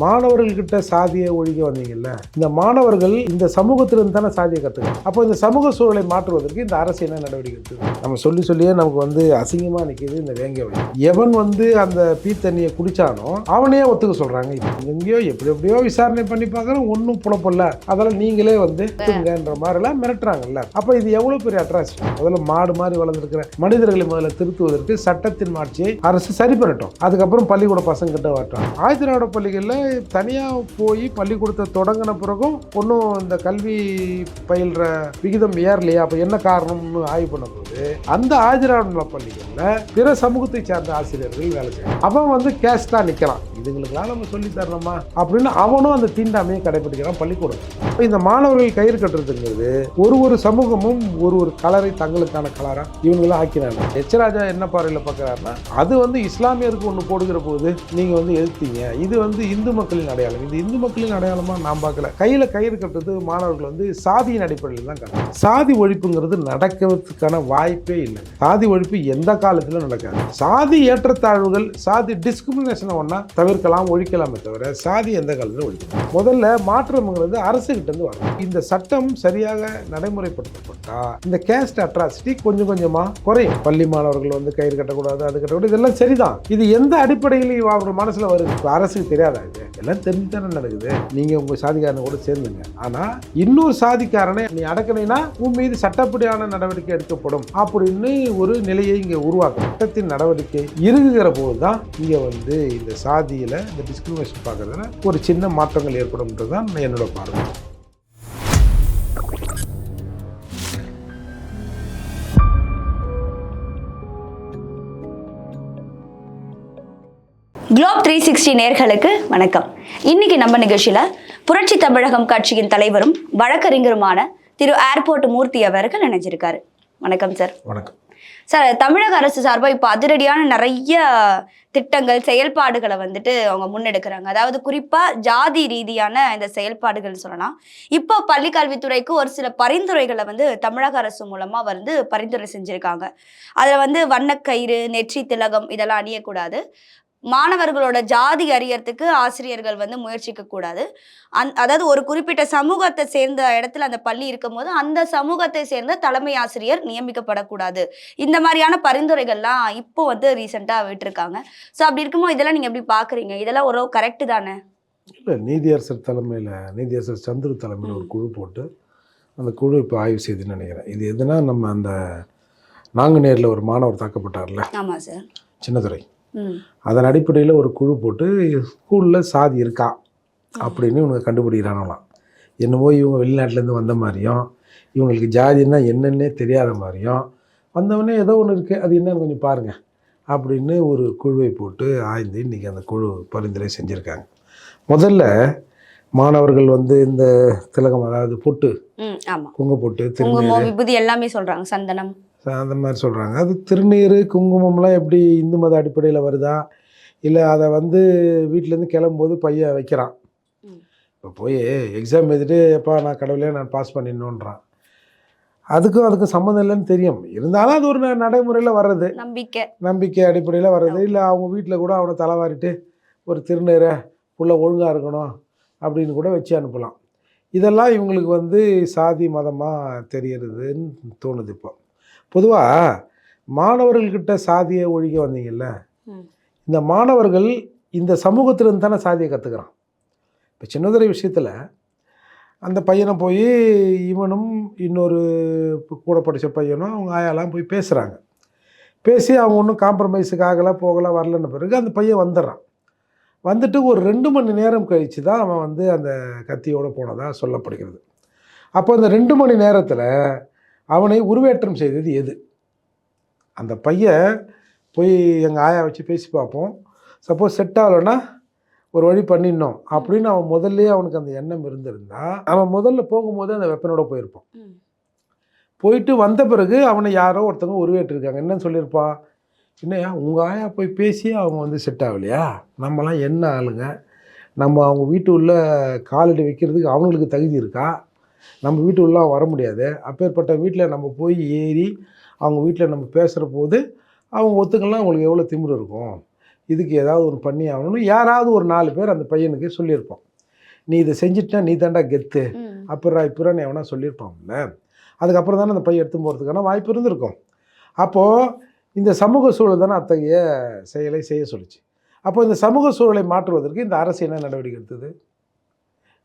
மாணவர்கள்கிட்ட சாதியை ஒழிக்க வந்தீங்கல்ல? இந்த மாணவர்கள் இந்த சமூகத்திலிருந்து தானே சாதியை கற்றுக்கணும் அப்போ இந்த சமூக சூழலை மாற்றுவதற்கு இந்த அரசு என்ன நடவடிக்கை எடுத்தது நம்ம சொல்லி சொல்லியே நமக்கு வந்து அசிங்கமாக நிற்கிது இந்த வேங்க வழி. எவன் வந்து அந்த பீ தண்ணியை குடிச்சானோ அவனே ஒத்துக்க சொல்கிறாங்க எங்கேயோ எப்படி எப்படியோ விசாரணை பண்ணி பார்க்குறோம் ஒன்றும் புலப்படல. அதெல்லாம் நீங்களே வந்து ஒத்துங்கன்ற மாதிரிலாம் மிரட்டுறாங்கல்ல. அப்போ இது எவ்வளோ பெரிய அட்ராசிட்டி முதல்ல மாடு மாதிரி வளர்ந்துருக்கிற மனிதர்களை முதல்ல திருத்துவதற்கு சட்டத்தின் மாட்சியை அரசு சரி பண்ணட்டும். அதுக்கப்புறம் பள்ளிக்கூட பசங்க கிட்ட வரட்டும் ஆயுத பள்ளிகளில் தனியாக போய் பள்ளிக்கூடத்தை தொடங்கின பிறகும் ஒன்றும் இந்த கல்வி பயில்ற விகிதம் ஏறலையா? அப்போ என்ன காரணம்னு ஆய்வு பண்ணும்போது அந்த ஆயுத பள்ளிகளில் பிற சமூகத்தை சார்ந்த ஆசிரியர்கள் வேலை செய்யணும் அவன் வந்து கேஸ்டாக நிற்கிறான் இதுங்களுக்கெல்லாம் நம்ம சொல்லி தரணுமா? அப்படின்னு அவனும் அந்த தீண்டாமையை கடைபிடிக்கிறான் பள்ளிக்கூடம். இப்போ இந்த மாணவர்கள் கயிறு கட்டுறதுங்கிறது ஒரு ஒரு சமூகமும் ஒரு ஒரு கலரை தங்களுக்கான கலரா இவங்களாம் ஆக்கிறாங்க எச்சராஜா என்ன பார்வையில் பார்க்குறாருன்னா அது வந்து இஸ்லாமியருக்கு ஒன்று போடுகிற போது நீங்கள் வந்து எதிர்த்தீங்க. இது வந்து இந்து மக்களின் அடையாளம். இது இந்து மக்களின் அடையாளமா நான் பார்க்கல. கையில் கயிறு கட்டுறது மாணவர்கள் வந்து சாதியின் அடிப்படையில் தான் கட்டணும். சாதி ஒழிப்புங்கிறது நடக்கிறதுக்கான வாய்ப்பே இல்லை. சாதி ஒழிப்பு எந்த காலத்திலும் நடக்காது. சாதி ஏற்றத்தாழ்வுகள் சாதி டிஸ்கிரிமினேஷன் ஒன்றா தவிர்க்கலாம் ஒழிக்கலாமே தவிர சாதி எந்த காலத்தில் ஒழிக்கலாம் முதல்ல மாற்றம்ங்கிறது அரசுகிட்டேருந்து வரும் இந்த சட்டம் சரியாக நடைமுறைப்படுத்தப்பட்டால் இந்த கேஸ்ட் அட்ராசிட்டி கொஞ்சம் கொஞ்சமாக குறையும். பள்ளி மாணவர்கள் வந்து கயிறு கட்டக்கூடாது அது கட்டக்கூடாது இதெல்லாம் சரிதான். இது எந்த அடிப்படையில் இவ மனசில் வருது? அரசுக்கு தெரியாதா இது? எல்லாம் தெரிஞ்சு தானே நடக்குது. நீங்க உங்க சாதிக்காரனை கூட சேர்ந்துங்க. ஆனா இன்னொரு சாதிக்காரனை நீ அடக்கினீங்கன்னா உன் மீது சட்டப்படியான நடவடிக்கை எடுக்கப்படும். அப்படின்னு ஒரு நிலையை இங்க உருவாக்கும் சட்டத்தின் நடவடிக்கை இருக்குகிற போது தான் இங்க வந்து இந்த சாதியில இந்த டிஸ்கிரிமினேஷன் பார்க்கறதுல ஒரு சின்ன மாற்றங்கள் ஏற்படும்ன்றது தான் என்னோட பார்வை. குளோப் த்ரீ சிக்ஸ்டி நேர்களுக்கு வணக்கம். இன்னைக்கு நம்ம நிகழ்ச்சியில புரட்சி தமிழகம் கட்சியின் தலைவரும் வழக்கறிஞருமான திரு ஏர்போர்ட் மூர்த்தி அவர்கள் நினைச்சிருக்காரு வணக்கம் சார் வணக்கம். சார் தமிழக அரசு சார்பாக இப்போ அதிரடியான நிறைய திட்டங்கள் செயல்பாடுகளை வந்துட்டு அவங்க முன்னெடுக்கிறாங்க. அதாவது குறிப்பாக ஜாதி ரீதியான இந்த செயல்பாடுகள் சொல்லலாம். இப்போ பள்ளி கல்வித்துறைக்கு ஒரு சில பரிந்துரைகளை வந்து தமிழக அரசு மூலமாக வந்து பரிந்துரை செஞ்சுருக்காங்க. அதில் வந்து வண்ணக்கயிறு நெற்றி திலகம் இதெல்லாம் அணியக்கூடாது. மாணவர்களோட ஜாதி அறியறதுக்கு ஆசிரியர்கள் வந்து முயற்சிக்க கூடாது. அந் அதாவது ஒரு குறிப்பிட்ட சமூகத்தை சேர்ந்த இடத்துல அந்த பள்ளி இருக்கும்போது அந்த சமூகத்தை சேர்ந்த தலைமை ஆசிரியர் நியமிக்கப்படக்கூடாது. இந்த மாதிரியான பரிந்துரைகள்லாம் இப்போ வந்து ரீசெண்டாக விட்டுருக்காங்க. ஸோ அப்படி இருக்கும்போது இதெல்லாம் நீங்கள் எப்படி பார்க்குறீங்க இதெல்லாம் ஒரு கரெக்டு தானே? இல்லை நீதியரசர் தலைமையில் நீதியரசர் சந்துரு தலைமையில் ஒரு குழு போட்டு அந்த குழு இப்போ ஆய்வு செய்துன்னு நினைக்கிறேன். இது எதுனா நம்ம அந்த நாங்குநேரில் ஒரு மாணவர் தாக்கப்பட்டார்ல? ஆமாம் சார். சின்னதுரை. அதன் அடிப்படையில் ஒரு குழு போட்டு ஸ்கூலில் சாதி இருக்கா அப்படின்னு இவனுங்க கண்டுபிடிக்கிறாங்களாம் என்னமோ இவங்க வெளிநாட்டிலேருந்து வந்த மாதிரியும் இவங்களுக்கு ஜாதின்னா என்னன்னே தெரியாத மாதிரியும் வந்தவொடனே ஏதோ ஒன்று இருக்குது அது என்னன்னு கொஞ்சம் பாருங்கள் அப்படின்னு ஒரு குழுவை போட்டு ஆய்ந்து இன்றைக்கி அந்த குழு பரிந்துரை செஞ்சுருக்காங்க. முதல்ல மாணவர்கள் வந்து இந்த திலகம் அதாவது பொட்டு ம் ஆமாம் குங்க பொட்டு திருநீர் விபூதி எல்லாமே சொல்கிறாங்க சந்தனம். அந்த மாதிரி சொல்கிறாங்க அது திருநீர் குங்குமம்லாம் எப்படி இந்து மத அடிப்படையில் வருதா? இல்லை அதை வந்து வீட்டிலேருந்து கிளம்பும்போது பையன் வைக்கிறான். இப்போ போய் எக்ஸாம் எழுதிட்டு எப்பா நான் கடவுளே நான் பாஸ் பண்ணிடணுன்றான் அதுக்கும் அதுக்கும் சம்மந்தம் இல்லைன்னு தெரியும். இருந்தாலும் அது ஒரு நடைமுறையில் வர்றது. நம்பிக்கை. நம்பிக்கை அடிப்படையில் வர்றது. இல்லை அவங்க வீட்டில் கூட அவனை தலைவாரிட்டு ஒரு திருநீரை புள்ள ஒழுங்காக இருக்கணும் அப்படின்னு கூட வச்சு அனுப்பலாம். இதெல்லாம் இவங்களுக்கு வந்து சாதி மதமாக தெரியறதுன்னு தோணுது இப்போ. பொதுவாக மாணவர்கள்கிட்ட சாதியை ஒழிக்க வந்தீங்கல்ல. இந்த மாணவர்கள் இந்த சமூகத்திலிருந்து தானே சாதியை கற்றுக்கிறான் இப்போ சின்னதுரை விஷயத்தில் அந்த பையனை போய் இவனும் இன்னொரு கூட படித்த பையனும் அவங்க ஆயாலாம் போய் பேசுகிறாங்க பேசி அவங்க ஒன்றும் காம்ப்ரமைஸுக்கு ஆகலை போகலை வரலன்னு பிறகு அந்த பையன் வந்துடுறான் வந்துட்டு ஒரு ரெண்டு மணி நேரம் கழித்து தான் அவன் வந்து அந்த கத்தியோடு போனதாக சொல்லப்படுகிறது. அப்போ அந்த ரெண்டு மணி நேரத்தில் அவனை உருவேற்றம் செய்தது எது? அந்த பையன் போய் எங்கள் ஆயா வச்சு பேசி பார்ப்போம். சப்போஸ் செட் ஆகலைன்னா ஒரு வழி பண்ணிடணும் அப்படின்னு அவன் முதல்லயே அவனுக்கு அந்த எண்ணம் இருந்திருந்தா அவன் முதல்ல போகும்போது அந்த வெப்பனோட போயிருப்பான். போயிட்டு வந்த பிறகு அவனை யாரோ ஒருத்தவங்க உருவேற்றிருக்காங்க. என்னன்னு சொல்லியிருப்பான் என்னையா உங்கள் ஆயா போய் பேசி அவங்க வந்து செட் ஆகலையா? நம்மலாம் என்ன ஆளுங்க? நம்ம அவங்க வீட்டு உள்ள காலடி வைக்கிறதுக்கு அவங்களுக்கு தகுதி இருக்கா? நம்ம வீட்டு உள்ள வர முடியாது. அப்பேற்பட்ட வீட்டில் நம்ம போய் ஏறி அவங்க வீட்டில் நம்ம பேசுகிற போது அவங்க ஒத்துக்கலாம் அவங்களுக்கு எவ்வளோ திமிரு இருக்கும்? இதுக்கு ஏதாவது ஒன்று பண்ணி ஆகணும்னு யாராவது ஒரு நாலு பேர் அந்த பையனுக்கு சொல்லியிருப்போம். நீ இதை செஞ்சிட்டா நீ தாண்டா கெத்து. அப்புறம் இப்புறன்னு எவனா சொல்லியிருப்பான்ல அதுக்கப்புறம் தானே அந்த பையன் எடுத்து போகிறதுக்கான வாய்ப்பு இருந்திருக்கும். அப்போது இந்த சமூக சூழல் தானே அத்தகைய செயலை செய்ய சொல்லுச்சு. அப்போ இந்த சமூக சூழலை மாற்றுவதற்கு இந்த அரசு என்ன நடவடிக்கை எடுத்தது?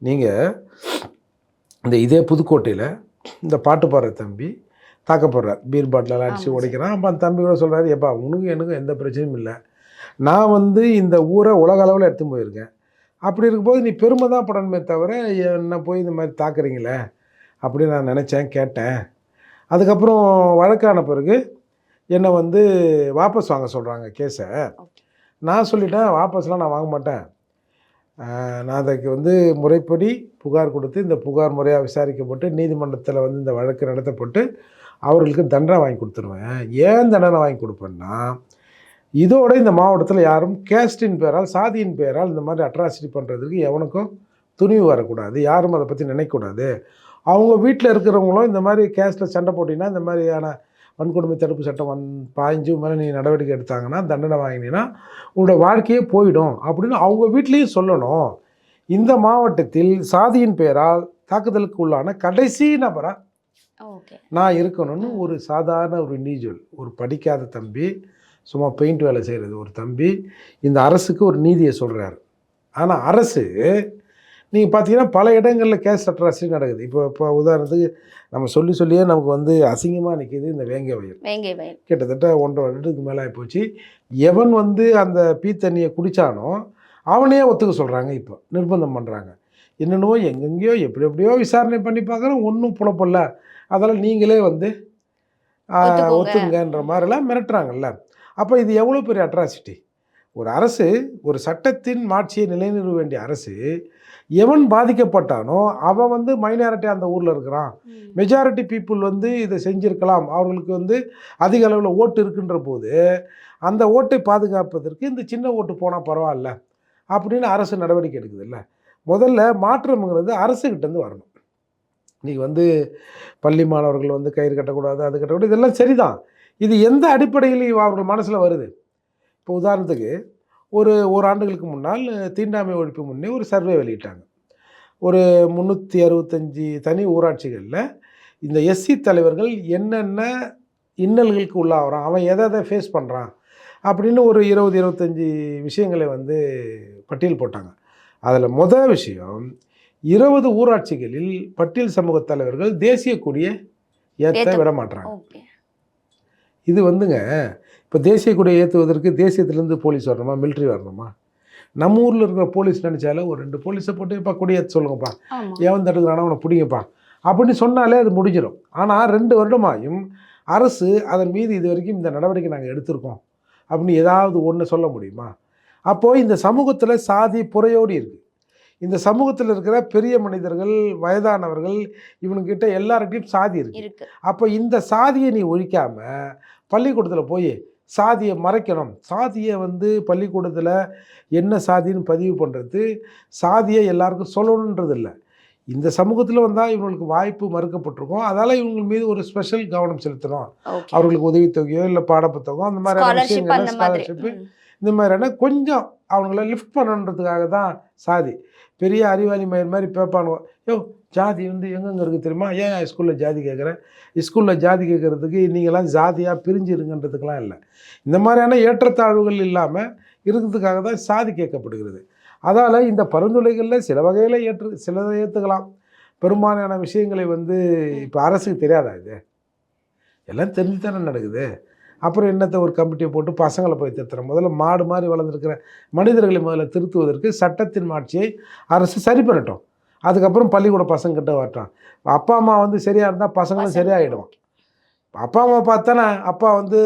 நீங்கள் இந்த இதே புதுக்கோட்டையில் இந்த பாட்டு பாடுற தம்பி தாக்கப்படுறார். பீர் பாட்டிலெல்லாம் அடித்து. உடைக்கிறான். அப்போ அந்த தம்பி கூட சொல்கிறாரு எப்பா உனக்கும் எனக்கும் எந்த பிரச்சனையும் இல்லை. நான் வந்து இந்த ஊரை உலக அளவில் எடுத்து போயிருக்கேன். அப்படி இருக்கும்போது நீ பெருமை தான் படணுமே தவிர என்ன போய் இந்த மாதிரி தாக்குறீங்களே? அப்படின்னு நான் நினச்சேன் கேட்டேன். அதுக்கப்புறம் வழக்கான பிறகு என்னை வந்து வாபஸ் வாங்க சொல்கிறாங்க கேஸை. நான் சொல்லிட்டேன் வாபஸ்லாம் நான் வாங்க மாட்டேன். நான் அதுக்கு வந்து முறைப்படி புகார் கொடுத்து இந்த புகார் முறையாக விசாரிக்கப்பட்டு நீதிமன்றத்தில் வந்து இந்த வழக்கு நடத்தப்பட்டு அவர்களுக்கு தண்டனை வாங்கி கொடுத்துருவேன். ஏன் தண்டனை வாங்கி கொடுப்பேன்னா இதோட இந்த மாவட்டத்தில் யாரும் கேஸ்டின் பேரால் சாதியின் பேரால் இந்த மாதிரி அட்ராசிட்டி பண்ணுறதுக்கு எவனுக்கும் துணிவு வரக்கூடாது. யாரும் அதை பற்றி நினைக்கக்கூடாது. அவங்க வீட்டில் இருக்கிறவங்களும் இந்த மாதிரி கேஸ்டில் சண்டை போட்டிங்கன்னா இந்த மாதிரியான வன்கொடுமை தடுப்பு சட்டம் வந் பாய்ஞ்சு மேலே நீ நடவடிக்கை எடுத்தாங்கன்னா தண்டனை வாங்கினீங்கன்னா உன்னோட வாழ்க்கையே போயிடும் அப்படின்னு அவங்க வீட்லேயும் சொல்லணும். இந்த மாவட்டத்தில் சாதியின் பெயரால் தாக்குதலுக்கு உள்ளான கடைசி நபராக நான் இருக்கணும்னு ஒரு சாதாரண ஒரு இண்டிவிஜுவல் ஒரு படிக்காத தம்பி சும்மா பெயிண்ட் வேலை செய்கிறது ஒரு தம்பி இந்த அரசுக்கு ஒரு நீதியை சொல்கிறாரு ஆனால் அரசு நீங்கள் பார்த்தீங்கன்னா பல இடங்களில் கேஸ் அட்ராசிட்டி நடக்குது. இப்போ இப்போ உதாரணத்துக்கு நம்ம சொல்லி சொல்லியே நமக்கு வந்து அசிங்கமாக நிற்கிது இந்த வேங்க வயல். வேங்கை வயல். கிட்டத்தட்ட ஒன்றரை வருடத்துக்கு மேலே ஆகிப்போச்சு எவன் வந்து அந்த பீ தண்ணியை குடித்தானோ அவனையே ஒத்துக்க சொல்கிறாங்க இப்போ. நிர்பந்தம் பண்ணுறாங்க என்னென்னவோ எங்கெங்கேயோ எப்படி எப்படியோ விசாரணை பண்ணி பார்க்குறோம். ஒன்றும் புலப்படல. அதெல்லாம் நீங்களே வந்து. ஒத்துங்கன்ற மாதிரிலாம் மிரட்டுறாங்கல்ல. அப்போ இது எவ்வளோ பெரிய அட்ராசிட்டி ஒரு அரசு ஒரு சட்டத்தின் மாட்சியை நிலைநிறுவ வேண்டிய அரசு எவன் பாதிக்கப்பட்டானோ அவன் வந்து மைனாரிட்டி அந்த ஊரில் இருக்கிறான். மெஜாரிட்டி பீப்புள் வந்து இதை செஞ்சிருக்கலாம். அவர்களுக்கு வந்து அதிக அளவில் ஓட்டு இருக்குன்ற போது அந்த ஓட்டை பாதுகாப்பதற்கு இந்த சின்ன ஓட்டு போனால் பரவாயில்ல அப்படின்னு அரசு நடவடிக்கை எடுக்குதுல்ல. முதல்ல மாற்றம்ங்கிறது அரசுகிட்டேருந்து வரணும். இன்றைக்கி வந்து பள்ளி மாணவர்கள் வந்து கயிறு கட்டக்கூடாது அது கட்டக்கூடாது இதெல்லாம் சரிதான். இது எந்த அடிப்படையில் இவ- அவர்கள் மனசில் வருது. இப்போ உதாரணத்துக்கு ஒரு ஒரு ஆண்டுகளுக்கு முன்னால் தீண்டாமை ஒழிப்பு முன்னே ஒரு சர்வே வெளியிட்டாங்க. ஒரு முந்நூற்றி அறுபத்தஞ்சி தனி ஊராட்சிகளில் இந்த எஸ்சி தலைவர்கள் என்னென்ன இன்னல்களுக்கு உள்ளாகிறான் அவன் எதை எதை ஃபேஸ் பண்ணுறான் அப்படின்னு ஒரு இருபது இருபத்தஞ்சி விஷயங்களை வந்து பட்டியல் போட்டாங்க. அதில் முதல் விஷயம் இருபது ஊராட்சிகளில் பட்டியல் சமூக தலைவர்கள் தேசிய கொடியை ஏற்ற விட மாட்டாங்க இது வந்துங்க இப்போ தேசிய கொடியை ஏற்றுவதற்கு தேசியத்துலேருந்து போலீஸ் வரணுமா? மிலிட்ரி வரணுமா? நம்ம ஊரில் இருக்கிற போலீஸ் நினச்சாலே ஒரு ரெண்டு போலீஸை போட்டு இப்போ கொடி ஏற்ற சொல்லுங்கப்பா. ஏவன் தடுக்கிறானா அவனை பிடிங்கப்பா. அப்படின்னு சொன்னாலே அது முடிஞ்சிடும் ஆனால் ரெண்டு வருடமாயும் அரசு அதன் மீது இது வரைக்கும் இந்த நடவடிக்கை நாங்கள் எடுத்திருக்கோம். அப்படின்னு ஏதாவது ஒன்று சொல்ல முடியுமா? அப்போது இந்த சமூகத்தில் சாதி புறையோடி இருக்குது இந்த சமூகத்தில் இருக்கிற பெரிய மனிதர்கள் வயதானவர்கள் இவனுக்கிட்ட எல்லார்கிட்டையும் சாதி இருக்குது இருக்கு. அப்போ இந்த சாதியை நீ ஒழிக்காம பள்ளிக்கூடத்தில் போய் சாதியை மறைக்கணும். சாதியை வந்து பள்ளிக்கூடத்தில் என்ன சாதின்னு பதிவு பண்ணுறது சாதியை எல்லாருக்கும் சொல்லணுன்றது இல்லை இந்த சமூகத்தில் வந்தால் இவங்களுக்கு வாய்ப்பு மறுக்கப்பட்டிருக்கும். அதால் இவங்க மீது ஒரு ஸ்பெஷல் கவனம் செலுத்தணும். அவர்களுக்கு உதவித்தொகையோ இல்லை பாடப்புத்தகம் அந்த மாதிரியான விஷயங்கள் மாதிரி. ஸ்காலர்ஷிப்பு. இந்த மாதிரியான கொஞ்சம் அவங்கள லிஃப்ட் பண்ணணுன்றதுக்காக தான் சாதி. பெரிய அறிவாளி மயிர் மாதிரி பேப்பானுவோம் யோ ஜாதி வந்து எங்கெங்கே இருக்குது தெரியுமா? ஏன் ஸ்கூலில் ஜாதி கேட்குறேன்? ஸ்கூலில் ஜாதி கேட்குறதுக்கு நீங்களாம் ஜாதியாக பிரிஞ்சிருங்கன்றதுக்கெலாம் இல்லை. இந்த மாதிரியான ஏற்றத்தாழ்வுகள் இல்லாமல் இருக்கிறதுக்காக தான் சாதி கேட்கப்படுகிறது. அதால் இந்த பரிந்துரைகளில் சில வகையில் ஏற்று சிலதை ஏற்றுக்கலாம் பெரும்பாலான விஷயங்களை வந்து இப்போ அரசுக்கு தெரியாதா இது? எல்லாம் தெரிஞ்சு தானே நடக்குது. அப்புறம் என்னத்தை ஒரு கமிட்டியை போட்டு பசங்களை போய் திருத்துறோம் முதல்ல மாடு மாதிரி வளர்ந்துருக்கிற மனிதர்களை முதல்ல திருத்துவதற்கு சட்டத்தின் மாட்சியை அரசு சரி பண்ணட்டும். அதுக்கப்புறம் பள்ளிக்கூட பசங்க கிட்ட வரட்டும். அப்பா அம்மா வந்து சரியாக இருந்தால் பசங்களும் பசங்க. சரியாயிடும் அப்பா அம்மா பார்த்தானே அப்பா வந்து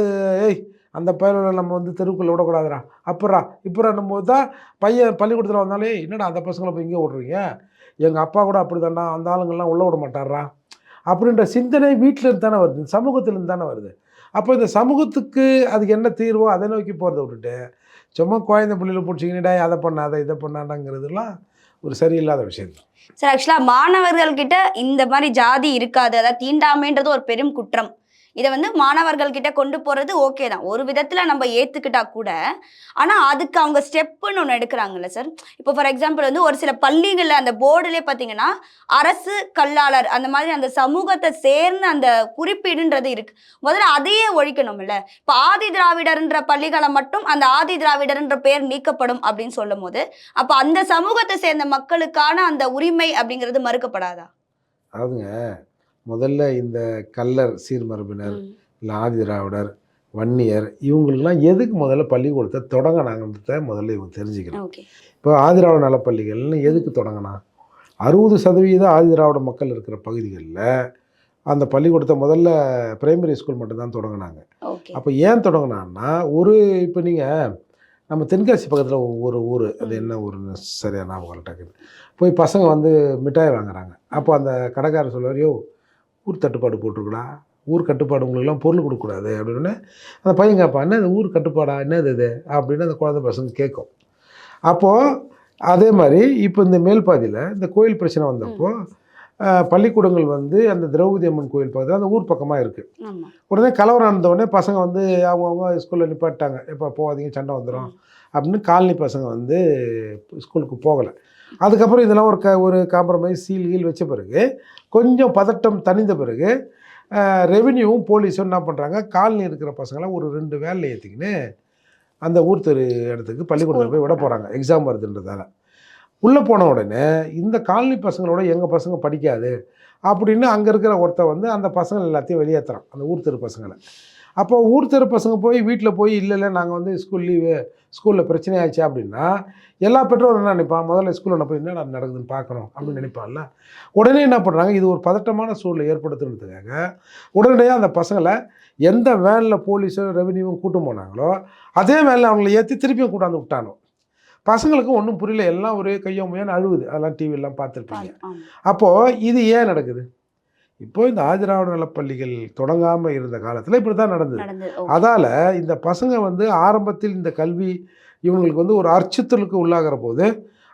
ஏய் அந்த பையனோட நம்ம வந்து தெருவுக்குள்ள விடக்கூடாதுடா. அப்புறா இப்போன்னும் போது தான் பையன் பள்ளிக்கூடத்தில் வந்தாலே என்னடா அந்த பசங்களை போய் இங்கே விட்றீங்க எங்கள் அப்பா கூட அப்படி தான்டா அந்த ஆளுங்கள்லாம் உள்ளே விட மாட்டாரா அப்படின்ற சிந்தனை வீட்டில் இருந்து தானே வருது சமூகத்திலேருந்து தானே வருது. அப்போ இந்த சமூகத்துக்கு அதுக்கு என்ன தீர்வோ அதை நோக்கி போகிறத விட்டுட்டு சும்மா குழந்தை பிள்ளையில பிடிச்சிக்கிட்டா அதை பண்ணாத இதை பண்ணாதாங்கிறதுலாம் ஒரு சரியில்லாத விஷயம் தான். சார் ஆக்சுவலாக மாணவர்கள் கிட்ட இந்த மாதிரி ஜாதி இருக்காது அதாவது தீண்டாமைன்றது ஒரு பெரும் குற்றம். இதை வந்து மாணவர்கள் கிட்ட கொண்டு போகிறது ஓகே தான். ஒரு விதத்தில் நம்ம ஏற்றுக்கிட்டா கூட ஆனால் அதுக்கு அவங்க ஸ்டெப்புன்னு ஒன்று எடுக்கிறாங்கல்ல சார் இப்போ ஃபார் எக்ஸாம்பிள் வந்து ஒரு சில பள்ளிகளில் அந்த போர்டுலேயே பார்த்தீங்கன்னா அரசு கல்லாளர் அந்த மாதிரி அந்த சமூகத்தை சேர்ந்த அந்த குறிப்பீடுன்றது இருக்கு. முதல்ல அதையே ஒழிக்கணும்ல. இப்போ ஆதி திராவிடர்ன்ற பள்ளிகளை மட்டும் அந்த ஆதி திராவிடர்ன்ற பேர் நீக்கப்படும் அப்படின்னு சொல்லும் போது அப்போ அந்த சமூகத்தை சேர்ந்த மக்களுக்கான அந்த உரிமை அப்படிங்கிறது மறுக்கப்படாதா? அதுங்க முதல்ல இந்த கல்லர் சீர்மரபினர் இல்லை ஆதி திராவிடர் வன்னியர் இவங்களுக்கெல்லாம் எதுக்கு முதல்ல பள்ளிக்கூடத்தை தொடங்கினாங்கன்றத முதல்ல இவங்க தெரிஞ்சுக்கணும். இப்போ ஆதிராவிட நலப்பள்ளிகள்னு எதுக்கு தொடங்கினா? அறுபது சதவீத ஆதிராவிட மக்கள் இருக்கிற பகுதிகளில் அந்த பள்ளிக்கூடத்தை முதல்ல பிரைமரி ஸ்கூல் மட்டும்தான் தொடங்கினாங்க. அப்போ ஏன் தொடங்கினான்னா ஒரு இப்போ நீங்கள் நம்ம தென்காசி பக்கத்தில் ஒரு ஊர் அது என்ன ஊருன்னு சரியா ஞாபகம் டக்குன்னு. போய் பசங்க வந்து மிட்டாய் வாங்குறாங்க. அப்போ அந்த கடைக்காரர் சொல்லுவார் யோ ஊர் தட்டுப்பாடு போட்டிருக்குடா. ஊர் கட்டுப்பாடு உங்களுக்குலாம் பொருள் கொடுக்கக்கூடாது அப்படின்னு அந்த பையன் கேட்பான் என்ன இது ஊர் கட்டுப்பாடா? என்னது இது? அப்படின்னு அந்த குழந்தை பசங்க கேட்கும். அப்போது அதே மாதிரி இப்போ இந்த மேல்பாதியில் இந்த கோயில் பிரச்சனை வந்தப்போ பள்ளிக்கூடங்கள் வந்து அந்த திரௌபதி அம்மன் கோயில் பக்கத்தில் அந்த ஊர் பக்கமாக இருக்குது உடனே கலவரம் நடந்த உடனே பசங்க வந்து அவங்கவுங்க ஸ்கூலில் நிப்பாட்டாங்க எப்போ போகாதீங்க சண்டை வந்துடும் அப்படின்னு காலனி பசங்க வந்து ஸ்கூலுக்கு போகலை. அதுக்கப்புறம் இதெல்லாம் ஒரு க ஒரு காம்ப்ரமைஸ் சீல் கீல் வச்ச பிறகு கொஞ்சம் பதட்டம் தணிந்த பிறகு ரெவென்யூவும் போலீஸும் என்ன பண்ணுறாங்க காலனி இருக்கிற பசங்களை ஒரு ரெண்டு வேலையில் ஏற்றிக்கின்னு அந்த ஊர் தெரு இடத்துக்கு பள்ளிக்கூடத்தில் போய் விட போகிறாங்க எக்ஸாம் வருதுன்றதால. உள்ளே போன உடனே இந்த காலனி பசங்களோட எங்கள் பசங்க படிக்காது அப்படின்னு அங்கே இருக்கிற ஒருத்தன் வந்து அந்த பசங்கள் எல்லாத்தையும் வெளியேற்றுறான் அந்த ஊர் தெரு பசங்களை. அப்போ ஊர் தெரு பசங்க போய் வீட்டில் போய் இல்லை இல்லை நாங்கள் வந்து ஸ்கூல் லீவு ஸ்கூலில் பிரச்சனை ஆயிடுச்சு அப்படின்னா எல்லா பெற்றோரும் என்ன நினைப்பான் முதல்ல ஸ்கூலில் போய் என்ன நடக்குதுன்னு பார்க்கணும் அப்படின்னு நினைப்பான்ல உடனே என்ன பண்ணுறாங்க இது ஒரு பதட்டமான சூழலை ஏற்படுத்துறதுக்காக உடனடியாக அந்த பசங்களை எந்த வேனில் போலீஸும் ரெவென்யூவும் கூட்டும் போனாங்களோ அதே வேனில் அவங்கள ஏற்றி திருப்பியும் கூட்டாந்து விட்டானோ. பசங்களுக்கு ஒன்றும் புரியல எல்லாம் ஒரே கையொம்மையான்னு அழுவுது. அதெல்லாம் டிவியெல்லாம் பார்த்துருப்பீங்க. அப்போது இது ஏன் நடக்குது? இப்போ இந்த ஆதிராவிட நலப்பள்ளிகள் தொடங்காமல் இருந்த காலத்தில் இப்படி தான் நடந்தது. அதால் இந்த பசங்க வந்து ஆரம்பத்தில் இந்த கல்வி இவங்களுக்கு வந்து ஒரு அர்ச்சத்தலுக்கு உள்ளாகிற போது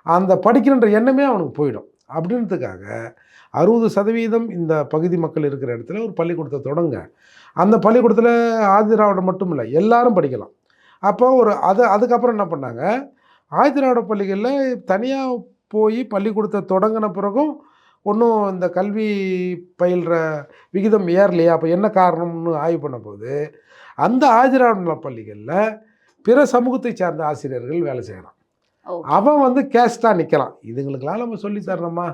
அந்த படிக்கணுன்ற எண்ணமே அவனுக்கு போயிடும். அப்படின்றதுக்காக அறுபது சதவீதம் இந்த பகுதி மக்கள் இருக்கிற இடத்துல ஒரு பள்ளிக்கூடத்தை தொடங்க. அந்த பள்ளிக்கூடத்தில் ஆதிராவிடம் மட்டும் இல்லை எல்லாரும் படிக்கலாம். அப்போ ஒரு அது அதுக்கப்புறம் என்ன பண்ணாங்க? ஆதிராவிட பள்ளிகளில் தனியாக போய் பள்ளிக்கூடத்தை தொடங்கின பிறகும் ஒன்றும் இந்த கல்வி பயில்ற விகிதம் ஏறலையா? அப்போ என்ன காரணம்னு ஆய்வு பண்ணும்போது அந்த நல பள்ளிகளில் பிற சமூகத்தை சார்ந்த ஆசிரியர்கள் வேலை செய்கிறான் அவன் வந்து கேஸ்டாக நிற்கலாம் இதுங்களுக்கெல்லாம் நம்ம சொல்லி தரணுமா?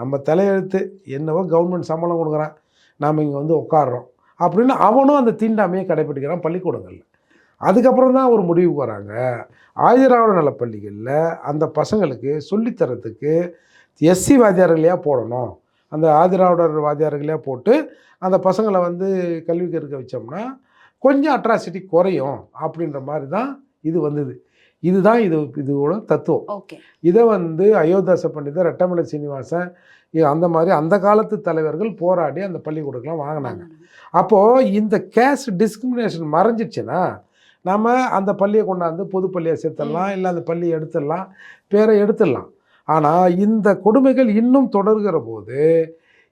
நம்ம தலையெழுத்து என்னவோ கவர்மெண்ட் சம்பளம் கொடுக்குறான். நாம் இங்கே வந்து உட்காடுறோம் அப்படின்னு அவனும் அந்த தீண்டாமையை கடைப்பிடிக்கிறான் பள்ளிக்கூடங்களில். அதுக்கப்புறம் தான் ஒரு முடிவுக்கு வராங்க. ஆதிராவிட நல பள்ளிகளில் அந்த பசங்களுக்கு சொல்லித்தரத்துக்கு எஸ்சி வாத்தியார்களையாக போடணும். அந்த ஆதிராவிடர் வாத்தியார்களையாக போட்டு அந்த பசங்களை வந்து கல்வி கற்க வச்சோம்னா கொஞ்சம் அட்ராசிட்டி குறையும் அப்படின்ற மாதிரி தான் இது வந்தது. இதுதான் இது இதோட தத்துவம். ஓகே. இதை வந்து அயோத்தாச பண்டிதர் ரெட்டமலை சீனிவாசன் அந்த மாதிரி அந்த காலத்து தலைவர்கள் போராடி அந்த பள்ளிக்கூடக்கெலாம் வாங்கினாங்க. அப்போது இந்த கேஸ்ட் டிஸ்கிரிமினேஷன் மறைஞ்சிடுச்சுன்னா நம்ம அந்த பள்ளியை கொண்டாந்து பொது பள்ளியை சேர்த்துடலாம் இல்லை அந்த பள்ளியை எடுத்துடலாம் பேரை எடுத்துடலாம். ஆனால் இந்த கொடுமைகள் இன்னும் தொடர்கிற போது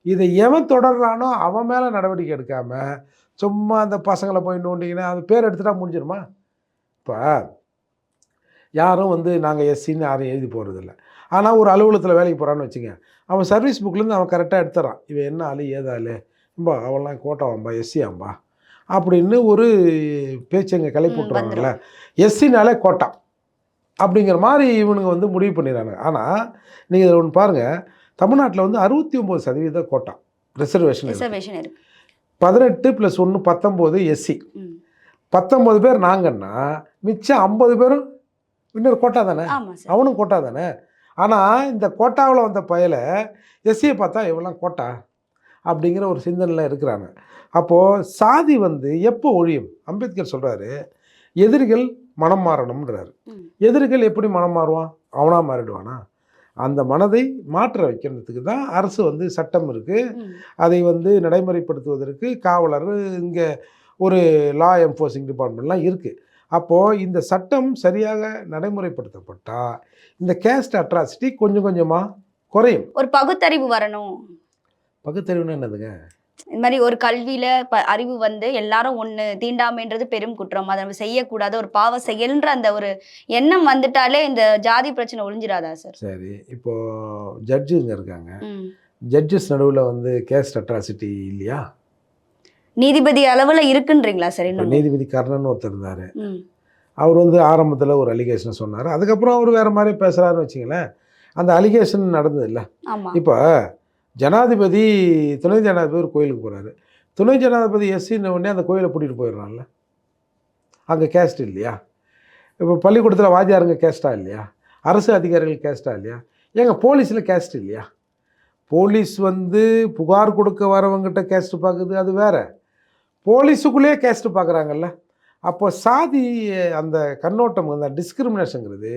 இதை எவன் தொடர்றானோ அவன் மேலே நடவடிக்கை எடுக்காம சும்மா அந்த பசங்களை போய் நோண்டிங்கன்னா அது பேர் எடுத்துட்டா முடிஞ்சிருமா? இப்போ யாரும் வந்து நாங்கள் எஸ்சின்னு யாரும் எழுதி போகிறதில்ல ஆனால் ஒரு அலுவலகத்தில் வேலைக்கு போகிறான்னு வச்சுங்க அவன் சர்வீஸ் புக்லேருந்து அவன் கரெக்டாக எடுத்துறான். இவன் என்ன ஆளு ஏது ஆளு? பா அவன்லாம் கோட்டாவாம்பா எஸ்சி ஆம்பா அப்படின்னு ஒரு பேச்சு அங்கே கிளப்பி ம், விட்ருவாங்கல்ல எஸ்சினாலே கோட்டா. அப்படிங்கிற மாதிரி இவனுங்க வந்து முடிவு பண்ணிடுறாங்க. ஆனால் நீங்கள் இதில் ஒன்று பாருங்கள் தமிழ்நாட்டில் வந்து அறுபத்தி ஒம்பது சதவீத கோட்டா. ரிசர்வேஷன் பதினெட்டு ப்ளஸ் ஒன்று பத்தொம்போது எஸ்சி. பத்தொம்பது பேர் நாங்கன்னா மிச்சம் ஐம்பது பேரும் இன்னொரு கோட்டா தானே? அவனும் கோட்டா தானே? ஆனால் இந்த கோட்டாவில் வந்த பயலை எஸ்சியை பார்த்தா இவெல்லாம் கோட்டா அப்படிங்கிற ஒரு சிந்தனையில் இருக்கிறாங்க. அப்போது சாதி வந்து எப்போ ஒழியும்? அம்பேத்கர் சொல்கிறாரு எதிரிகள் மனம் மாறணும்ன்றாரு. எதிரிகள் எப்படி மனம் மாறுவான்? அவனாக மாறிடுவானா? அந்த மனதை மாற்ற வைக்கிறதுக்கு தான் அரசு வந்து சட்டம் இருக்குது. அதை வந்து நடைமுறைப்படுத்துவதற்கு காவலர் இங்கே ஒரு லா என்ஃபோர்ஸிங் டிபார்ட்மெண்ட்லாம் இருக்குது அப்போது இந்த சட்டம் சரியாக நடைமுறைப்படுத்தப்பட்டால் இந்த கேஸ்ட் அட்ராசிட்டி கொஞ்சம் கொஞ்சமாக குறையும். ஒரு பகுத்தறிவு வரணும். பகுத்தறிவுன்னு என்னதுங்க? இந்த மாதிரி ஒரு கல்வியில ப- அறிவு வந்து எல்லாரும் ஒண்ணு தீண்டாமைன்றது பெரும் குற்றம். அதை நம்ம செய்யக்கூடாது ஒரு பாவ செயல்ன்ற அந்த ஒரு எண்ணம் வந்துட்டாலே இந்த ஜாதி பிரச்சனை ஒழிஞ்சிராதா சார்? சரி இப்போ ஜட்ஜுங்க இருக்காங்க. ஜட்ஜஸ் நடுவில் வந்து கேஸ்ட் அட்ராசிட்டி இல்லையா? நீதிபதி அளவுல இருக்குன்றீங்களா சார் இன்னும் நீதிபதி கர்ணன் ஒருத்தர் இருந்தார். அவர் வந்து ஆரம்பத்தில் ஒரு அலிகேஷன் சொன்னார். அதுக்கப்புறம் அவர் வேறு மாதிரி பேசுகிறாருன்னு வச்சிங்களேன் அந்த அலிகேஷன் நடந்தது இல்லை. இப்போ ஜனாதிபதி துணை ஜனாதிபதி ஒரு கோயிலுக்கு போகிறாரு துணை ஜனாதிபதி எஸ்சின்னு உடனே அந்த கோயிலை கூட்டிகிட்டு போயிடுறான்ல. அங்கே கேஸ்ட் இல்லையா? இப்போ பள்ளிக்கூடத்தில் வாத்தியாருங்க கேஸ்டா இல்லையா? அரசு அதிகாரிகள் கேஸ்டா இல்லையா? ஏங்க போலீஸில் கேஸ்ட் இல்லையா? போலீஸ் வந்து புகார் கொடுக்க வரவங்ககிட்ட கேஸ்ட்டு பார்க்குது அது வேறு. போலீஸுக்குள்ளேயே கேஸ்ட்டு பார்க்குறாங்கல்ல அப்போ சாதி அந்த கண்ணோட்டம் அந்த டிஸ்கிரிமினேஷனுங்கிறது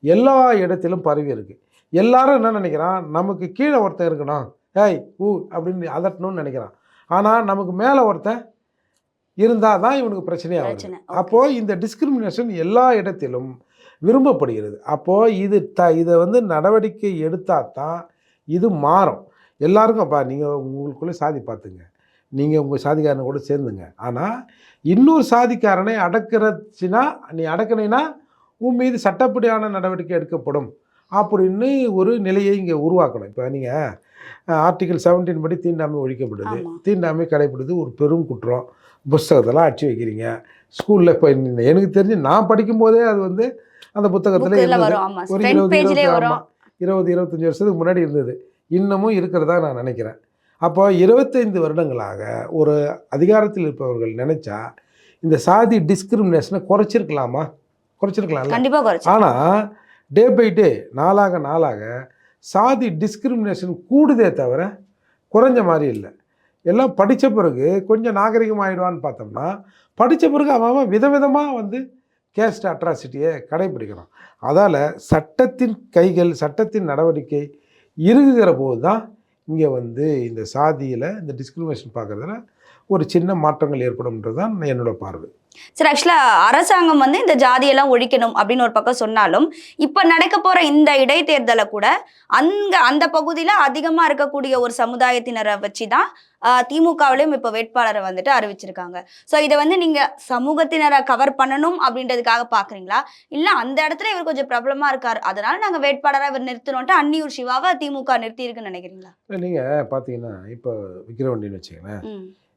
எல்லா இடத்திலும் பரவி இருக்குது எல்லாரும் என்ன நினைக்கிறான்? நமக்கு கீழே ஒருத்தன் இருக்கணும். ஏய் ஊ அப்படின்னு அதட்டணும்னு நினைக்கிறான். ஆனால் நமக்கு மேலே ஒருத்தன் இருந்தால் தான் இவனுக்கு பிரச்சனையாக வருது பிரச்சனை அப்போது இந்த டிஸ்கிரிமினேஷன் எல்லா இடத்திலும் விரும்பப்படுகிறது. அப்போது இது த இதை வந்து நடவடிக்கை எடுத்தால் தான் இது மாறும். எல்லாருக்கும் அப்பா நீங்கள் உங்களுக்குள்ளே சாதி பார்த்துங்க. நீங்கள் உங்கள் சாதிக்காரனை கூட சேர்ந்துங்க. ஆனால் இன்னொரு சாதிக்காரனை அடக்கிறச்சுனா நீ அடக்கினீன்னா உன் மீது சட்டப்படியான நடவடிக்கை எடுக்கப்படும். அப்படின்னு ஒரு நிலையை இங்கே உருவாக்கணும். இப்போ நீங்கள் ஆர்டிகல் 17 படி தீண்டாமை ஒழிக்கப்படுது. தீண்டாமை கடைப்பிடிது ஒரு பெரும் குற்றம். புஸ்தகத்தெல்லாம் அடிச்சு வைக்கிறீங்க. ஸ்கூலில் இப்போ எனக்கு தெரிஞ்சு நான் படிக்கும்போதே அது வந்து அந்த புத்தகத்தில் இருந்தது. ஒரு இருபது பேஜ்லயே இருபது இருபத்தஞ்சி வருஷத்துக்கு முன்னாடி இருந்தது. இன்னமும் இருக்கிறதா நான் நினைக்கிறேன். அப்போ இருபத்தைந்து வருடங்களாக ஒரு அதிகாரத்தில் இருப்பவர்கள் நினைச்சா இந்த சாதி டிஸ்கிரிமினேஷனை குறைச்சிருக்கலாமா? குறைச்சிருக்கலாம்ல. கண்டிப்பா குறைச்சு ஆனால் டே பை டே நாளாக நாளாக சாதி டிஸ்கிரிமினேஷன் கூடுதே தவிர குறைஞ்ச மாதிரி இல்லை. எல்லாம் படித்த பிறகு கொஞ்சம் நாகரிகம் ஆகிடுவான்னு பார்த்தோம்னா படித்த பிறகு அவன் விதவிதமாக வந்து கேஸ்ட் அட்ராசிட்டியை கடைபிடிக்கிறான் அதால் சட்டத்தின் கைகள் சட்டத்தின் நடவடிக்கை இருக்குகிற போது தான் இங்கே வந்து இந்த சாதியில் இந்த டிஸ்கிரிமினேஷன் பார்க்குறதுல ஒரு சின்ன மாற்றங்கள் ஏற்படும்ன்றது தான் என்னோட பார்வை. சார் ஆக்சுவலா அரசாங்கம் வந்து இந்த ஜாதியெல்லாம் ஒழிக்கணும் அப்படின்னு ஒரு பக்கம் சொன்னாலும் இப்ப நடக்க போற இந்த இடைத்தேர்தலை கூட அங்க அந்த பகுதியில அதிகமா இருக்கக்கூடிய ஒரு சமுதாயத்தினரை வச்சுதான் திமுகவிலையும் இப்ப வேட்பாளரை வந்துட்டு அறிவிச்சிருக்காங்க. சோ இதை வந்து நீங்க சமூகத்தினரை கவர் பண்ணணும் அப்படின்றதுக்காக பாக்குறீங்களா? இல்ல அந்த இடத்துல இவர் கொஞ்சம் பிரபலமா இருக்காரு அதனால நாங்க வேட்பாளரா இவர் நிறுத்தணும்ட்டு அன்னியூர் சிவாவை திமுக நிறுத்தி இருக்குன்னு நினைக்கிறீங்களா நீங்கள் பார்த்தீங்கன்னா இப்போ விக்கிரவண்டின்னு வச்சுக்கங்களேன்.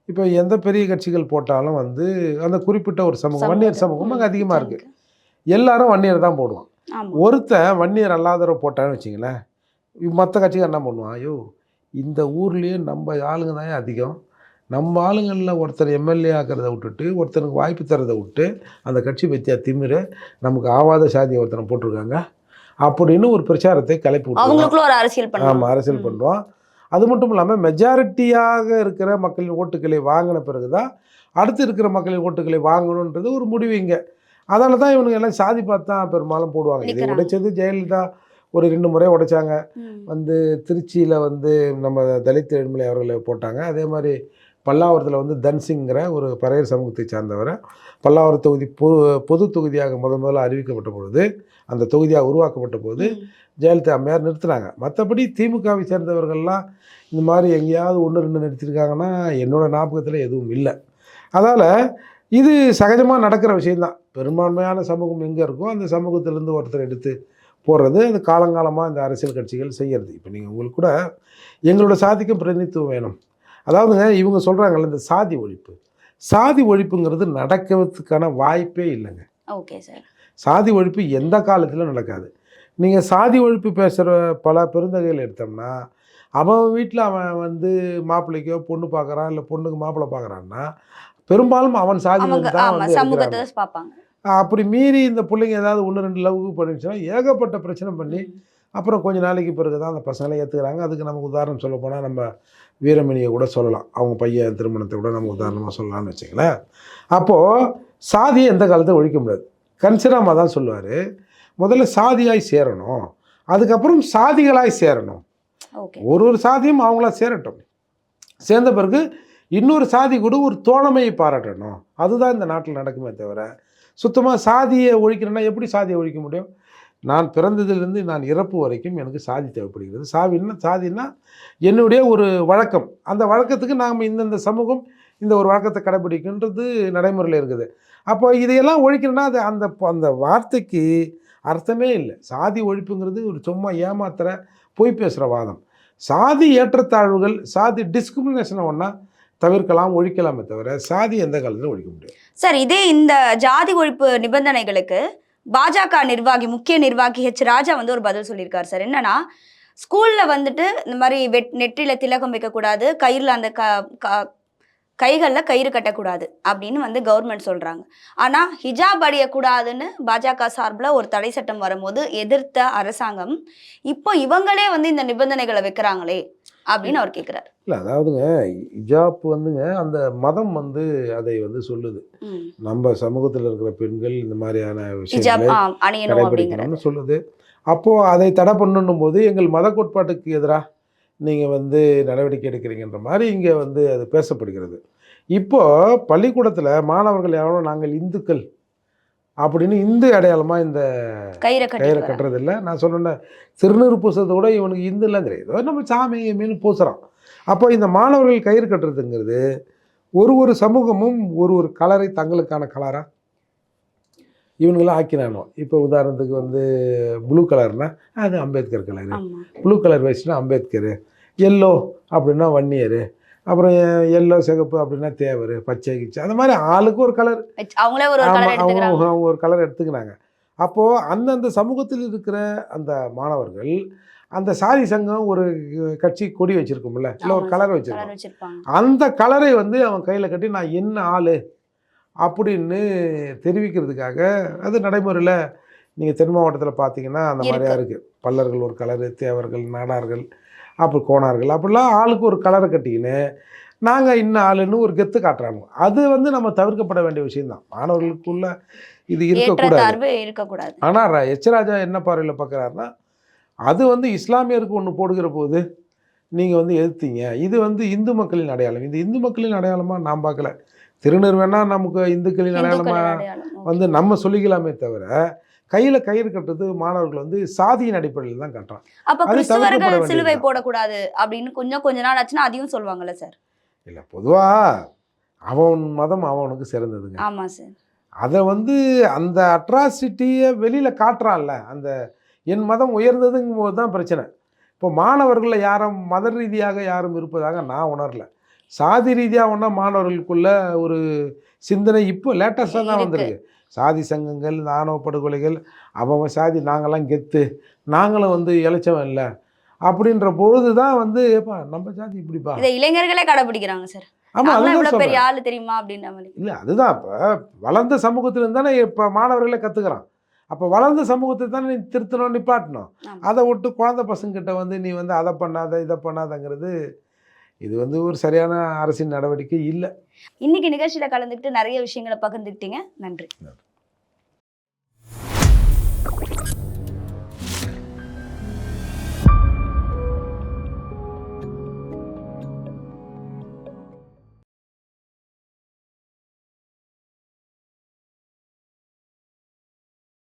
இப்போ எந்த பெரிய கட்சிகள் போட்டாலும் வந்து அந்த குறிப்பிட்ட ஒரு சமூகம் வன்னியர் சமூகம் அங்கே அதிகமாக இருக்குது எல்லாரும் வன்னியர் தான் போடுவான் ஒருத்தன் வன்னியர் அல்லாதவரை போட்டான்னு வச்சிங்களேன் மற்ற கட்சிகள் என்ன பண்ணுவான்? ஐயோ இந்த ஊர்லேயே நம்ம ஆளுங்க தான் அதிகம். நம்ம ஆளுங்களில் ஒருத்தர் எம்எல்ஏ ஆக்கிறத விட்டுட்டு ஒருத்தனுக்கு வாய்ப்பு தரதை விட்டு அந்த கட்சி பற்றியா திமிரு நமக்கு ஆவாத சாதியை ஒருத்தனை போட்டிருக்காங்க. அப்படின்னு ஒரு பிரச்சாரத்தை கிளப்பி அவங்களுக்குள்ள ஒரு அரசியல் ஆமாம் அரசியல். பண்ணுறோம் அது மட்டும் இல்லாமல் மெஜாரிட்டியாக இருக்கிற மக்களின் ஓட்டுகளை வாங்கின பிறகு தான் அடுத்து இருக்கிற மக்களின் ஓட்டுகளை வாங்கணுன்றது ஒரு முடிவு இங்கே. அதனால தான் இவனுங்க எல்லாம் சாதி பார்த்து தான் பெரும்பாலும் போடுவாங்க. இதை. உடைச்சது ஜெயலலிதா. ஒரு ரெண்டு முறை உடைச்சாங்க. வந்து திருச்சியில் வந்து நம்ம தலித் எழிமலை அவர்களை போட்டாங்க. அதே மாதிரி பல்லாவரத்தில் வந்து தன்சிங்கிற ஒரு பறையர் சமூகத்தை சார்ந்தவரை பல்லாவரம் தொகுதி பொது பொது தொகுதியாக முத முதல்ல அறிவிக்கப்பட்ட பொழுது அந்த தொகுதியாக உருவாக்கப்பட்ட போது. ஜெயலலிதா அம்மையார் நிறுத்துனாங்க. மற்றபடி திமுகவை சேர்ந்தவர்கள்லாம் இந்த மாதிரி எங்கேயாவது ஒன்று ரெண்டு நிறுத்திருக்காங்கன்னா என்னோட ஞாபகத்தில் எதுவும் இல்லை. அதால் இது சகஜமாக நடக்கிற விஷயந்தான் பெரும்பான்மையான சமூகம் எங்கே இருக்கோ அந்த சமூகத்திலேருந்து ஒருத்தர் எடுத்து போடுறது அது காலங்காலமாக இந்த அரசியல் கட்சிகள் செய்கிறது இப்போ நீங்கள் உங்களுக்கு கூட எங்களோட சாதிக்கும் பிரதிநிதித்துவம் வேணும். அதாவதுங்க இவங்க சொல்கிறாங்கல்ல இந்த சாதி ஒழிப்பு. சாதி ஒழிப்புங்கிறது நடக்கிறதுக்கான வாய்ப்பே இல்லைங்க. Okay sir. சாதி ஒழிப்பு எந்த காலத்திலும் நடக்காது. நீங்கள் சாதி ஒழிப்பு பேசுகிற பல பெருந்தகைகள் எடுத்தோம்னா அவன் வீட்டில் அவன் வந்து மாப்பிள்ளைக்கோ பொண்ணு பார்க்குறான் இல்லை பொண்ணுக்கு மாப்பிள்ளை பார்க்குறான்னா பெரும்பாலும் அவன் சாதி தான் வந்து அப்படி மீறி இந்த பிள்ளைங்க ஏதாவது ஒன்று ரெண்டு லவ் பண்ணிடுச்சுன்னா ஏகப்பட்ட பிரச்சனை பண்ணி அப்புறம் கொஞ்ச நாளைக்கு பிறகு தான் அந்த பசங்களை ஏற்றுக்கிறாங்க அதுக்கு நமக்கு உதாரணம் சொல்ல போனால் நம்ம வீரமணியை கூட சொல்லலாம். அவங்க பையன் திருமணத்தை கூட நம்ம உதாரணமாக சொல்லலாம்னு வச்சுங்களேன் அப்போது சாதியை எந்த காலத்தையும் ஒழிக்க முடியாது. கன்சிராமா தான் சொல்லுவார். முதல்ல சாதியாய் சேரணும். அதுக்கப்புறம் சாதிகளாய் சேரணும். ஒரு ஒரு சாதியும் அவங்களா சேரட்டும். சேர்ந்த பிறகு இன்னொரு சாதி கூட ஒரு தோழமையை பாராட்டணும். அதுதான் இந்த நாட்டில் நடக்குமே தவிர சுத்தமாக சாதியை ஒழிக்கணும்னா எப்படி சாதியை ஒழிக்க முடியும்? நான் பிறந்ததிலிருந்து நான் இறப்பு வரைக்கும் எனக்கு சாதி தேவைப்படுகிறது. சாவின்னா சாதின்னா என்னுடைய ஒரு வழக்கம். அந்த வழக்கத்துக்கு நாம் இந்தந்த சமூகம் இந்த ஒரு வழக்கத்தை கடைபிடிக்கின்றது நடைமுறையில் இருக்குது. அப்போ இதையெல்லாம் ஒழிக்கணும்னா அது அந்த அந்த வார்த்தைக்கு அர்த்தமே இல்லை. சாதி ஒழிப்புங்கிறது ஒரு சும்மா ஏமாத்துற பொய் பேசுகிற வாதம். சாதி ஏற்றத்தாழ்வுகள் சாதி டிஸ்கிரிமினேஷனை ஒன்றா தவிர்க்கலாம் ஒழிக்கலாமே தவிர சாதி எந்த காலத்திலும் ஒழிக்க முடியாது. சார் இதே இந்த ஜாதி ஒழிப்பு நிபந்தனைகளுக்கு பாஜக நிர்வாகி முக்கிய நிர்வாகி ஹெச் ராஜா வந்து ஒரு பதில் சொல்லியிருக்காரு சார். என்னன்னா ஸ்கூலில் வந்துட்டு இந்த மாதிரி வெட் நெற்றியில் திலகம் வைக்கக்கூடாது கயிறில் அந்த க க- கைகள்ல கயிறு கட்டக்கூடாது அப்படின்னு வந்து கவர்மெண்ட் சொல்றாங்க. ஆனா ஹிஜாப் அணியக்கூடாதுன்னு பாஜக சார்பில் ஒரு தடை சட்டம் வரும்போது எதிர்த்த அரசாங்கம் இப்போ இவங்களே வந்து இந்த நிபந்தனைகளை வைக்கிறாங்களே அப்படின்னு அவர் கேட்கிறாரு இல்லை அதாவதுங்க இஜாப் வந்துங்க அந்த மதம் வந்து அதை வந்து சொல்லுது. நம்ம சமூகத்தில் இருக்கிற பெண்கள் இந்த மாதிரியான ஹிஜாப் விஷயங்களை கடைபிடிக்கணும்னு சொல்லுது. அப்போது அதை தடை பண்ணணும் போது எங்கள் மத கோட்பாட்டுக்கு எதிராக நீங்கள் வந்து நடவடிக்கை எடுக்கிறீங்கன்ற மாதிரி இங்கே வந்து அது பேசப்படுகிறது. இப்போ பள்ளிக்கூடத்தில் மாணவர்கள் எவ்வளோ நாங்கள் இந்துக்கள் அப்படின்னு இந்து அடையாளமாக இந்த கயிறை கயிறை கட்டி கட்டுறதில்ல. நான் சொன்னேன் திருநீர் பூசுறதை விட இவனுக்கு இந்து இல்லைன்னு தெரியாது. நம்ம சாமி மீன் பூசுகிறான் அப்போ இந்த மாணவர்கள் கயிறு கட்டுறதுங்கிறது ஒரு ஒரு சமூகமும் ஒரு ஒரு கலரை தங்களுக்கான கலராக இவனுங்களாம் ஆக்கினானோ? இப்போ உதாரணத்துக்கு வந்து ப்ளூ கலர்னா அது அம்பேத்கர் கலரு ப்ளூ கலர் வச்சுனா அம்பேத்கர் எல்லோ அப்படின்னா வன்னியர் அப்புறம் எல்லோ சிகப்பு அப்படின்னா தேவர் பச்சை கிச்சை அந்த மாதிரி ஆளுக்கு ஒரு கலர் அவங்களே ஒரு அவங்க அவங்க ஒரு கலர் எடுத்துக்கினாங்க அப்போது அந்தந்த சமூகத்தில் இருக்கிற அந்த மாணவர்கள் அந்த சாதி சங்கம் ஒரு கட்சி கொடி வச்சிருக்கும்ல இல்லை ஒரு கலர் வச்சிருக்கோம். அந்த கலரை வந்து அவன் கையில் கட்டி நான் என்ன ஆளு? அப்படின்னு தெரிவிக்கிறதுக்காக அது நடைமுறையில் நீங்கள் தென் மாவட்டத்தில் பார்த்தீங்கன்னா அந்த மாதிரியா இருக்குது பல்லர்கள் ஒரு கலரு தேவர்கள் நாடார்கள் அப்புறம் கோணார்கள் அப்படிலாம் ஆளுக்கு ஒரு கலரை கட்டிக்கின்னு நாங்கள் இன்ன ஆளுன்னு ஒரு கெத்து காட்டுறாங்க அது வந்து நம்ம தவிர்க்கப்பட வேண்டிய விஷயம்தான். மாணவர்களுக்குள்ள இது இருக்கக்கூடாது. இருக்கக்கூடாது. ஆனால் எச்ராஜா என்ன பார்வையில் பார்க்குறாருன்னா அது வந்து இஸ்லாமியருக்கு ஒன்று போடுகிற போது நீங்கள் வந்து எதிர்த்தீங்க. இது வந்து இந்து மக்களின் அடையாளம். இந்த இந்து மக்களின் அடையாளமாக நான் பார்க்கல. திருநீர் நமக்கு இந்துக்களின் அடையாளமாக. வந்து நம்ம சொல்லிக்கலாமே தவிர கையில் கயிறு கட்டுறது மாணவர்கள் வந்து சாதியின் அடிப்படையில் தான் கட்டுறான் அப்ப கிறிஸ்துவர்கள். சிலுவை போடக்கூடாது அப்படின்னு கொஞ்சம் கொஞ்ச நாள் ஆச்சுன்னா அதையும் சொல்லுவாங்கல்ல சார் இல்லை பொதுவாக அவன் மதம் அவனுக்கு சிறந்ததுங்க. ஆமா சார் அதை வந்து அந்த அட்ராசிட்டியை வெளியில் காட்டுறான்ல அந்த என் மதம் உயர்ந்ததுங்கும் போது தான் பிரச்சனை. இப்போ மாணவர்களில் யாரும் மத ரீதியாக யாரும் இருப்பதாக நான் உணரல. சாதி ரீதியாக ஒன்றா மாணவர்களுக்குள்ள ஒரு சிந்தனை இப்போ லேட்டஸ்ட்டாக தான். வந்திருக்கு. சாதி சங்கங்கள் இந்த ஆணவ படுகொலைகள் அவன் சாதி நாங்களாம் கெத்து நாங்களும் வந்து இளைச்சவன் இல்லை. அப்படின்ற பொழுது தான் வந்து ஏப்பா நம்ம சாதி இப்படிப்பா? இதை இளைஞர்களே கடைபிடிக்கிறாங்க சார். பெரிய ஆளு தெரியுமா அப்படின்ற மாதிரி. இல்லை அதுதான். இப்போ வளர்ந்த சமூகத்திலிருந்து தானே இப்போ மாணவர்களே கற்றுக்குறான் அப்போ வளர்ந்த சமூகத்தை தானே நீ திருத்தணும் நிப்பாட்டணும். அதை விட்டு குழந்தை பசங்கிட்ட வந்து நீ வந்து அதை பண்ணாத இதை பண்ணாதங்கிறது இது வந்து ஒரு சரியான அரசின் நடவடிக்கை இல்லை. இன்னைக்கு நிகழ்ச்சியில கலந்துக்கிட்டு நிறைய விஷயங்களை பகிர்ந்துக்கிட்டீங்க. நன்றி.